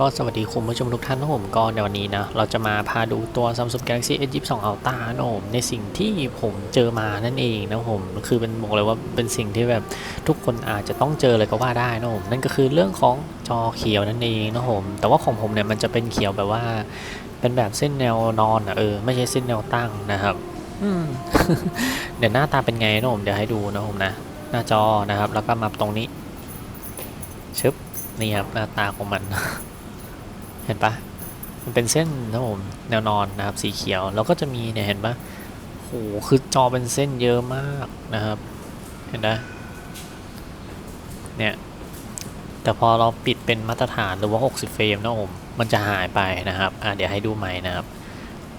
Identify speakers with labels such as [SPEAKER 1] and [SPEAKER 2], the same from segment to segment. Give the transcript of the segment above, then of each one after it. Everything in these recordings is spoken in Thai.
[SPEAKER 1] ก็สวัสดีคุณผู้ชมทุกท่านนะผมก็ในวันนี้นะ เราจะมาพาดูตัว Samsung Galaxy S22 Ultra นะผมในสิ่งที่ผมเจอมานั่นเองนะผมคือเป็นบอกเลยว่าเป็นสิ่งที่แบบทุกคนอาจจะต้องเจอเลยก็ว่าได้นะผมนั่นก็คือเรื่องของจอเขียวนั่นเองนะผมแต่ว่าของผมเนี่ยมันจะเป็นเขียวแบบว่า เป็นแบบเส้นแนวนอนอะเออไม่ใช่เส้นแนวตั้งนะครับเดี๋ยวหน้าตาเป็นไงนะผมเดี๋ยวให้ดูนะผมนะ หน้าจอนะครับ แล้วก็มาตรงนี้ชึบนี่ครับหน้าตาของมัน เห็นปะมันเป็นเส้นนะผมแนวนอนนะครับสีเขียว แล้วก็จะมีเนี่ยเห็นปะโหคือจอเป็นเส้นเยอะมากนะครับ เห็นนะเนี่ยแต่พอเราปิดเป็นมาตรฐานหรือว่า 60 เฟรมนะผมมันจะหายไปนะครับอะเดี๋ยวให้ดูใหม่นะครับ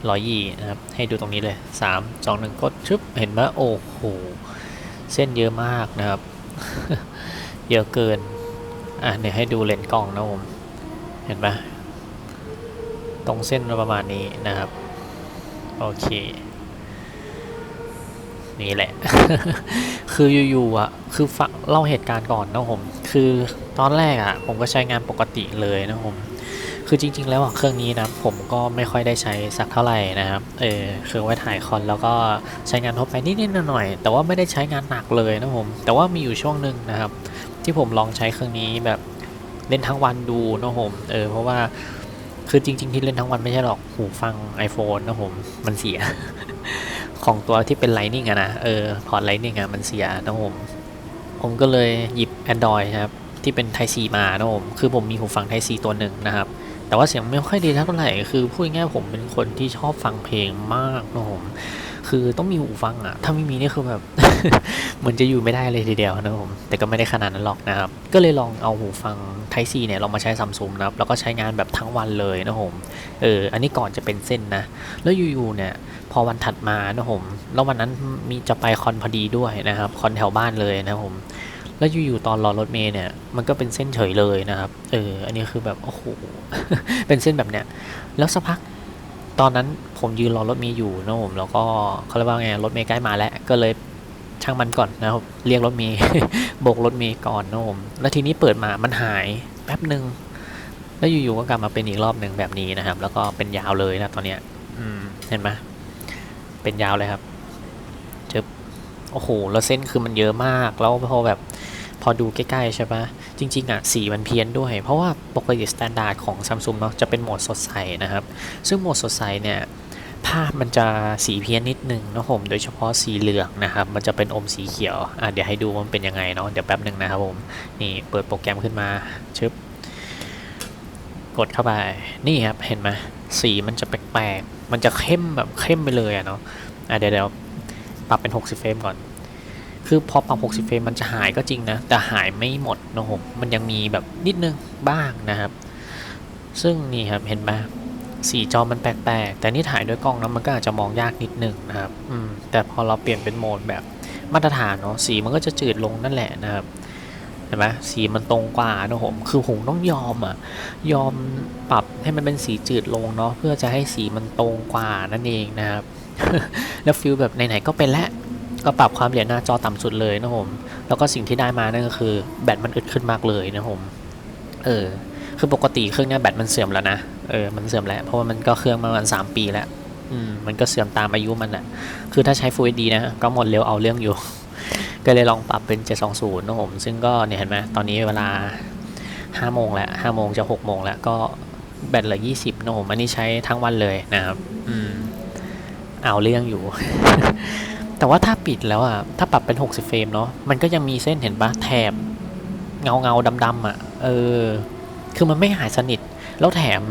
[SPEAKER 1] ร้อยยี่นะครับ ให้ดูตรงนี้เลย 3 2 1กดชึบเห็นไหมโอ้โหเส้นเยอะมากนะครับ เยอะเกินอะเดี๋ยวให้ดูเลนส์กล้องนะผมเห็นปะ ตรงเส้นประมาณนี้นะครับ โอเคนี่แหละ คืออยู่ๆอะ คือฟังเล่าเหตุการณ์ก่อนนะผม คือตอนแรกอะ ผมก็ใช้งานปกติเลยนะผม คือจริง ๆ แล้วเครื่องนี้นะผมก็ไม่ค่อยได้ใช้สักเท่าไหร่นะครับ เออคือไว้ถ่ายคอนแล้วก็ใช้งานทั่วไปนิดๆหน่อยๆแต่ว่าไม่ได้ใช้งานหนักเลยนะผม แต่ว่ามีอยู่ช่วงหนึ่งนะครับ ที่ผมลองใช้เครื่องนี้แบบเล่นทั้งวันดูนะผม เออเพราะว่า คือจริง ๆ ที่เล่นทั้งวันไม่ใช่หรอก หูฟัง iPhone นะผม มันเสีย ของตัวที่เป็น Lightning อะนะ เออ พอร์ต Lightning อะมันเสียนะผม ผมก็เลยหยิบ Android ครับ ที่เป็น Type C มานะผม คือผมมีหูฟัง Type C ตัวหนึ่งนะครับ แต่ว่าเสียงไม่ค่อยดีเท่าไหร่ คือพูดง่ายผมเป็นคนที่ชอบฟังเพลงมากนะผม คือต้องมีหูฟังอะถ้าไม่มีนี่คือแบบเหมือนจะอยู่ไม่ได้เลยทีเดียวนะผมแต่ก็ไม่ได้ขนาดนั้นหรอกนะครับ ก็เลยลองเอาหูฟัง Type C เนี่ยลองมาใช้ซัมซุงนะครับแล้วก็ใช้งานแบบทั้งวันเลยนะผมเอออันนี้ก่อนจะเป็นเส้นนะ แล้วอยู่ๆเนี่ยพอวันถัดมานะผมแล้ววันนั้นมีจะไปคอนพอดีด้วยนะครับคอนแถวบ้านเลยนะผมแล้วอยู่ๆตอนรอรถเมย์เนี่ยมันก็เป็นเส้นเฉยเลยนะครับ เออ อันนี้คือแบบโอ้โหเป็นเส้นแบบเนี้ย แล้วสักพัก ตอนนั้นผมยืนรอรถเมย์อยู่นะผมแล้วก็เขาเรียกว่าไงรถเมย์ใกล้มาแล้วก็เลยช่างมันก่อนนะครับเรียกรถเมย์โบกรถเมย์ก่อนนะผมแล้วทีนี้เปิดมามันหายแป๊บหนึ่งแล้วอยู่ๆก็กลับมาเป็นอีกรอบหนึ่งแบบนี้นะครับ แล้วก็เป็นยาวเลยนะตอนเนี้ยอืมเห็นไหมเป็นยาวเลยครับเจอโอ้โหแล้วเส้นคือมันเยอะมากแล้วพอแบบพอดูใกล้ๆใช่ปะ จริงๆอะสีมันเพี้ยนด้วย เพราะว่าปกติสแตนดาร์ดของ Samsung เนาะจะเป็นโหมดสดใสนะครับ ซึ่งโหมดสดใสเนี่ยภาพมันจะสีเพี้ยนนิดนึงนะผมโดยเฉพาะสีเหลืองนะครับ มันจะเป็นอมสีเขียวอะเดี๋ยวให้ดูมันเป็นยังไงเนาะเดี๋ยวแป๊บหนึ่งนะครับผมนี่เปิดโปรแกรมขึ้นมาชึบกดเข้าไปนี่ครับเห็นไหมสีมันจะแปลกๆมันจะเข้มแบบเข้มไปเลยอะเนาะอะเดี๋ยวเดี๋ยวปรับเป็น 60 เฟรมก่อน คือพอปรับ 60 เฟรมมันจะหายก็จริงนะ แต่หายไม่หมดนะผมมันยังมีแบบนิดนึงบ้างนะครับ ซึ่งนี่ครับเห็นไหมสีจอมันแปลกๆ แต่นี่ถ่ายด้วยกล้องนะมันก็อาจจะมองยากนิดนึงนะครับอืมแต่พอเราเปลี่ยนเป็นโหมดแบบมาตรฐานเนาะสีมันก็จะจืดลงนั่นแหละนะครับเห็นไหมสีมันตรงกว่านะผมคือผมต้องยอมอะยอมปรับให้มันเป็นสีจืดลงเนาะเพื่อจะให้สีมันตรงกว่านั่นเองนะครับ แล้วฟิลแบบไหนๆก็เป็นแล้ว ก็ปรับความละเอียดหน้าจอต่ำสุดเลยนะผมแล้วก็สิ่งที่ได้มานั่นก็คือแบตมันอึดขึ้นมากเลยนะผมเออคือปกติเครื่องเนี้ยแบตมันเสื่อมแล้วนะเออมันเสื่อมแล้วเพราะว่ามันก็เครื่องมาประมาณสามปีแล้วอืมมันก็เสื่อมตามอายุมันแหละคือถ้าใช้ Full HD นะ ก็หมดเร็วเอาเรื่องอยู่ ก็เลยลองปรับเป็น 720นะผม ซึ่งก็เนี่ยเห็นไหมตอนนี้เวลา 5 โมงแล้ว5โมงจะ 6 โมงแล้วก็แบตเหลือ 20นะผม อันนี้ใช้ทั้งวันเลยนะครับ อืม เอาเรื่องอยู่ แต่ว่าถ้าปิดแล้วอะ ถ้าปรับเป็น 60 เฟรมเนาะ มันก็ยังมีเส้นเห็นปะแถบเงาเงาดำๆอะ เออ คือมันไม่หายสนิท แล้วแถม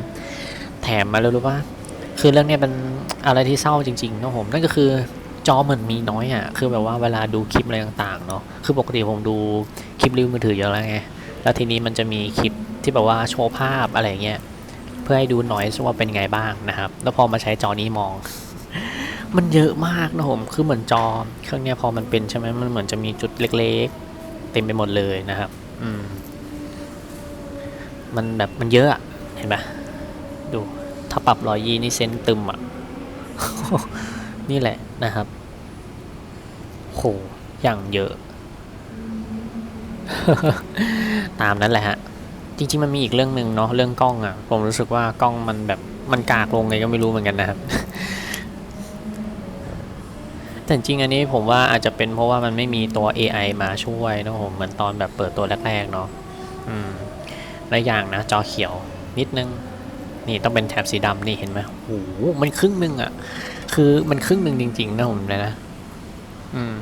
[SPEAKER 1] แถมมาแล้วรู้ป่ะคือเรื่องเนี้ยเป็นอะไรที่เศร้าจริงๆนะผม นั่นก็คือจอเหมือนมีน้อยอะ คือแบบว่าเวลาดูคลิปอะไรต่างๆเนาะ คือปกติผมดูคลิปรีวิวมือถือเยอะแล้วไง แล้วทีนี้มันจะมีคลิปที่แบบว่าโชว์ภาพอะไรเงี้ย เพื่อให้ดูหน่อยว่าเป็นไงบ้างนะครับ แล้วพอมาใช้จอนี้มอง มันเยอะมากนะผมคือเหมือนจอเครื่องเนี้ยพอมันเป็นใช่ไหมมันเหมือนจะมีจุดเล็กๆ เต็มไปหมดเลยนะครับ อืม มันแบบมันเยอะเห็นปะดู ถ้าปรับรอยยี่นี่เซนตึมอะ นี่แหละนะครับโหอย่างเยอะ ตามนั้นแหละฮะ จริง ๆ มันมีอีกเรื่องหนึ่งเนาะเรื่องกล้องอะ่ะ ผมรู้สึกว่ากล้องมันแบบมันกากลงไงก็ไม่รู้เหมือนกันนะครับ แต่จริงอันนี้ผมว่าอาจจะเป็นเพราะว่ามันไม่มีตัว AI มาช่วยนะผมเหมือนตอนแบบเปิดตัวแรกๆเนาะอืมและอย่างนะ จอเขียวนิดนึง นี่ต้องเป็นแถบสีดำนี่เห็นไหมโอ้โหมันครึ่งนึงอะ่ะ คือมันครึ่งนึงจริง ๆ นะผมเลยนะ อืม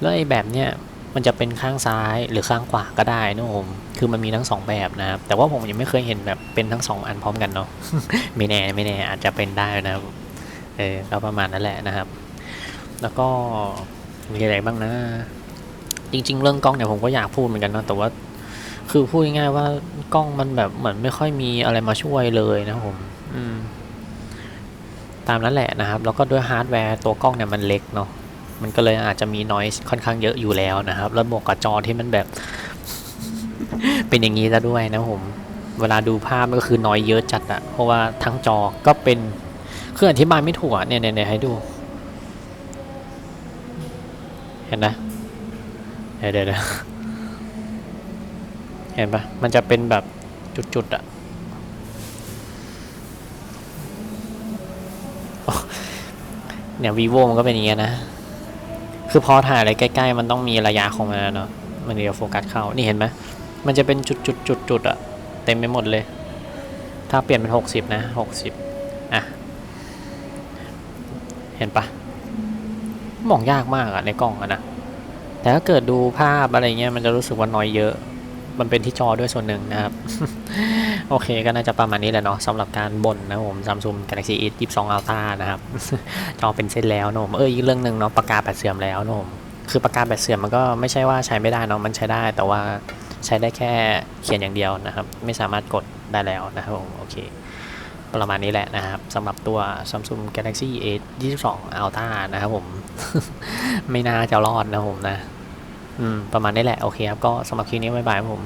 [SPEAKER 1] แล้วไอ้แบบเนี้ยมันจะเป็นข้างซ้ายหรือข้างขวาก็ได้นะผม คือมันมีทั้งสองแบบนะครับ แต่ว่าผมยังไม่เคยเห็นแบบเป็นทั้งสองอันพร้อมกันเนาะ ไม่แน่ไม่แน่อาจจะเป็นได้นะครับ เออก็ประมาณนั้นแหละนะครับ แล้วก็มีอะไรบ้างนะ จริง ๆ เรื่องกล้องเนี่ยผมก็อยากพูดเหมือนกันนะแต่ว่า คือพูดง่ายๆว่ากล้องมันแบบเหมือนไม่ค่อยมีอะไรมาช่วยเลยนะผม อืม ตามนั้นแหละนะครับ แล้วก็ด้วยฮาร์ดแวร์ตัวกล้องเนี่ยมันเล็กเนาะมันก็เลยอาจจะมี noise ค่อนข้างเยอะอยู่แล้วนะครับ แล้วบวกกับจอที่มันแบบ เป็นอย่างนี้ซะด้วยนะผม เวลาดูภาพมันก็คือน้อยเยอะจัดอะเพราะว่าทั้งจอก็เป็น คืออธิบายไม่ถูกอะเนี่ยเนี่ยให้ดู เห็นนะเดี๋ยวเดี๋ยวเดี๋ยวเห็นปะมันจะเป็นแบบจุดๆอะเนี่ย vivo มันก็เป็นอย่างเงี้ยนะ คือพอถ่ายอะไรใกล้ๆ มันต้องมีระยะของมันอะเนาะ มันเดี๋ยวโฟกัสเข้า นี่เห็นไหมมันจะเป็นจุดจุดจุดจุดๆๆๆอะเต็มไปหมดเลย ถ้าเปลี่ยนเป็นหกสิบนะหกสิบอะ เห็นปะ มองยากมากอะในกล้องอะนะ แต่ถ้าเกิดดูภาพอะไรเงี้ยมันจะรู้สึกว่าน้อยเยอะ มันเป็นที่จอด้วยส่วนหนึ่งนะครับ โอเคก็น่าจะประมาณนี้แหละเนาะสำหรับการบ่นนะผม Samsung Galaxy S 22 Ultra นะครับ จอเป็นเส้นแล้วนะผม เอออีกเรื่องหนึ่งเนาะปากกาแบตเสื่อมแล้วนะผม คือปากกาแบตเสื่อมมันก็ไม่ใช่ว่าใช้ไม่ได้เนาะ มันใช้ได้ แต่ว่าใช้ได้แค่เขียนอย่างเดียวนะครับ ไม่สามารถกดได้แล้วนะครับผม โอเค ประมาณนี้แหละนะครับสำหรับตัว Samsung Galaxy A 22 Ultra นะครับผม ไม่น่าจะรอดนะผมนะ อืม ประมาณนี้แหละ โอเคครับ ก็สำหรับคลิปนี้บ๊ายบายครับผม